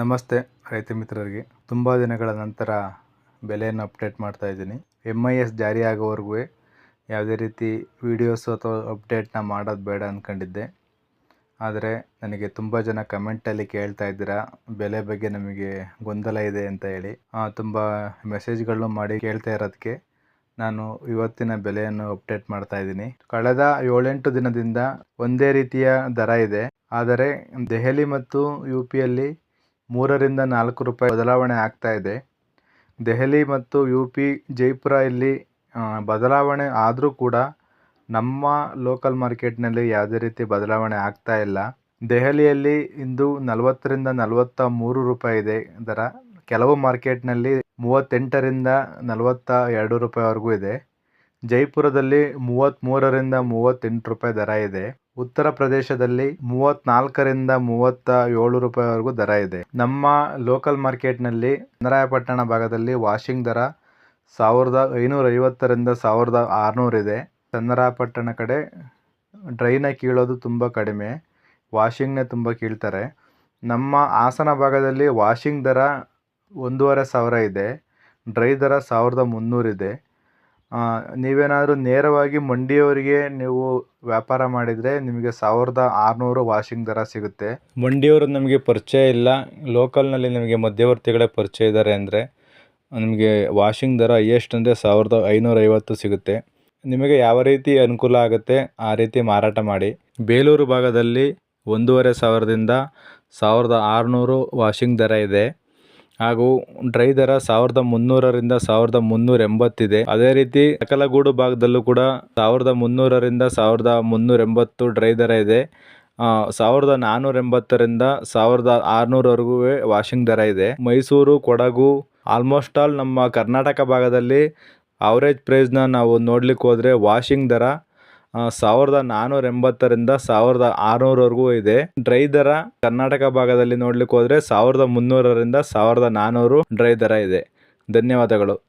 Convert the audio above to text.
ನಮಸ್ತೆ, ರೈತ ಮಿತ್ರರಿಗೆ. ತುಂಬ ದಿನಗಳ ನಂತರ ಬೆಲೆಯನ್ನು ಅಪ್ಡೇಟ್ ಮಾಡ್ತಾ ಇದ್ದೀನಿ. ಎಂ ಐ ಎಸ್ ಜಾರಿ ಆಗೋವರೆಗೂ ಯಾವುದೇ ರೀತಿ ವೀಡಿಯೋಸು ಅಥವಾ ಅಪ್ಡೇಟ್ನ ಮಾಡೋದು ಬೇಡ ಅಂದ್ಕೊಂಡಿದ್ದೆ ಆದರೆ ನನಗೆ ತುಂಬ ಜನ ಕಮೆಂಟಲ್ಲಿ ಕೇಳ್ತಾ ಇದ್ದೀರಾ, ಬೆಲೆ ಬಗ್ಗೆ ನಮಗೆ ಗೊಂದಲ ಇದೆ ಅಂತ ಹೇಳಿ. ತುಂಬ ಮೆಸೇಜ್ಗಳನ್ನು ಮಾಡಿ ಕೇಳ್ತಾ ಇರೋದಕ್ಕೆ ನಾನು ಇವತ್ತಿನ ಬೆಲೆಯನ್ನು ಅಪ್ಡೇಟ್ ಮಾಡ್ತಾ ಇದ್ದೀನಿ. ಕಳೆದ ಏಳೆಂಟು ದಿನದಿಂದ ಒಂದೇ ರೀತಿಯ ದರ ಇದೆ. ಆದರೆ ದೆಹಲಿ ಮತ್ತು ಯು ಪಿಯಲ್ಲಿ ಮೂರರಿಂದ ನಾಲ್ಕು ರೂಪಾಯಿ ಬದಲಾವಣೆ ಆಗ್ತಾ ಇದೆ. ದೆಹಲಿ ಮತ್ತು ಯು ಪಿ ಜೈಪುರ ಇಲ್ಲಿ ಬದಲಾವಣೆ ಆದರೂ ಕೂಡ ನಮ್ಮ ಲೋಕಲ್ ಮಾರ್ಕೆಟ್ನಲ್ಲಿ ಯಾವುದೇ ರೀತಿ ಬದಲಾವಣೆ ಆಗ್ತಾ ಇಲ್ಲ. ದೆಹಲಿಯಲ್ಲಿ ಇಂದು ನಲವತ್ತರಿಂದ ನಲವತ್ತ ಮೂರು ರೂಪಾಯಿ ಇದೆ. ದರ ಕೆಲವು ಮಾರ್ಕೆಟ್ನಲ್ಲಿ ಮೂವತ್ತೆಂಟರಿಂದ ನಲವತ್ತ ಎರಡು ರೂಪಾಯಿವರೆಗೂ ಇದೆ. ಜೈಪುರದಲ್ಲಿ ಮೂವತ್ತ್ಮೂರರಿಂದ ಮೂವತ್ತೆಂಟು ರೂಪಾಯಿ ದರ ಇದೆ. ಉತ್ತರ ಪ್ರದೇಶದಲ್ಲಿ ಮೂವತ್ನಾಲ್ಕರಿಂದ ಮೂವತ್ತ ಏಳು ರೂಪಾಯಿವರೆಗೂ ದರ ಇದೆ. ನಮ್ಮ ಲೋಕಲ್ ಮಾರ್ಕೆಟ್ನಲ್ಲಿ ಚನ್ನರಾಯಪಟ್ಟಣ ಭಾಗದಲ್ಲಿ ವಾಷಿಂಗ್ ದರ ಸಾವಿರದ ಐನೂರ ಐವತ್ತರಿಂದ ಸಾವಿರದ ಆರುನೂರು ಇದೆ. ಚನ್ನರಾಯಪಟ್ಟಣ ಕಡೆ ಡ್ರೈನ ಕೀಳೋದು ತುಂಬ ಕಡಿಮೆ ವಾಷಿಂಗ್ನೇ ತುಂಬ ಕೀಳ್ತಾರೆ. ನಮ್ಮ ಹಾಸನ ಭಾಗದಲ್ಲಿ ವಾಷಿಂಗ್ ದರ ಒಂದೂವರೆ ಸಾವಿರ ಇದೆ. ಡ್ರೈ ದರ ಸಾವಿರದ ಮುನ್ನೂರಿದೆ ನೀವೇನಾದರೂ ನೇರವಾಗಿ ಮಂಡಿಯವರಿಗೆ ನೀವು ವ್ಯಾಪಾರ ಮಾಡಿದರೆ ನಿಮಗೆ ಸಾವಿರದ ಆರುನೂರು ವಾಷಿಂಗ್ ದರ ಸಿಗುತ್ತೆ. ಮಂಡಿಯವರು ನಮಗೆ ಪರಿಚಯ ಇಲ್ಲ. ಲೋಕಲ್ನಲ್ಲಿ ನಿಮಗೆ ಮಧ್ಯವರ್ತಿಗಳೇ ಪರಿಚಯ ಇದ್ದಾರೆ ಅಂದರೆ ನಿಮಗೆ ವಾಷಿಂಗ್ ದರ ಎಷ್ಟು ಅಂದರೆ ಸಾವಿರದ ಐನೂರೈವತ್ತು ಸಿಗುತ್ತೆ. ನಿಮಗೆ ಯಾವ ರೀತಿ ಅನುಕೂಲ ಆಗುತ್ತೆ ಆ ರೀತಿ ಮಾರಾಟ ಮಾಡಿ. ಬೇಲೂರು ಭಾಗದಲ್ಲಿ ಒಂದೂವರೆ ಸಾವಿರದಿಂದ ಸಾವಿರದ ಆರುನೂರು ವಾಷಿಂಗ್ ದರ ಇದೆ. ಹಾಗೂ ಡ್ರೈ ದರ ಸಾವಿರದ ಮುನ್ನೂರರಿಂದ ಸಾವಿರದ ಮುನ್ನೂರ ಎಂಬತ್ತಿದೆ. ಅದೇ ರೀತಿ ಸಕಲಗೂಡು ಭಾಗದಲ್ಲೂ ಕೂಡ ಸಾವಿರದ ಮುನ್ನೂರರಿಂದ ಸಾವಿರದ ಮುನ್ನೂರ ಎಂಬತ್ತು ಡ್ರೈ ದರ ಇದೆ. ಸಾವಿರದ ನಾನ್ನೂರ ಎಂಬತ್ತರಿಂದ ಸಾವಿರದ ಆರುನೂರವರೆಗೂ ವಾಷಿಂಗ್ ದರ ಇದೆ. ಮೈಸೂರು, ಕೊಡಗು, ಆಲ್ಮೋಸ್ಟ್ ಆಲ್ ನಮ್ಮ ಕರ್ನಾಟಕ ಭಾಗದಲ್ಲಿ, ಅವರೇಜ್ ಪ್ರೈಸ್ನ ನಾವು ನೋಡ್ಲಿಕ್ಕೆ ಹೋದರೆ ವಾಷಿಂಗ್ ದರ ಸಾವಿರದ ನಾನೂರ ಎಂಬತ್ತರಿಂದ ಸಾವಿರದ ಆರುನೂರವರೆಗೂ ಇದೆ. ಡ್ರೈ ದರ ಕರ್ನಾಟಕ ಭಾಗದಲ್ಲಿ ನೋಡ್ಲಿಕ್ಕೆ ಹೋದ್ರೆ ಸಾವಿರದ ಮುನ್ನೂರರಿಂದ ಸಾವಿರದ ನಾನೂರು ಡ್ರೈ ದರ ಇದೆ. ಧನ್ಯವಾದಗಳು.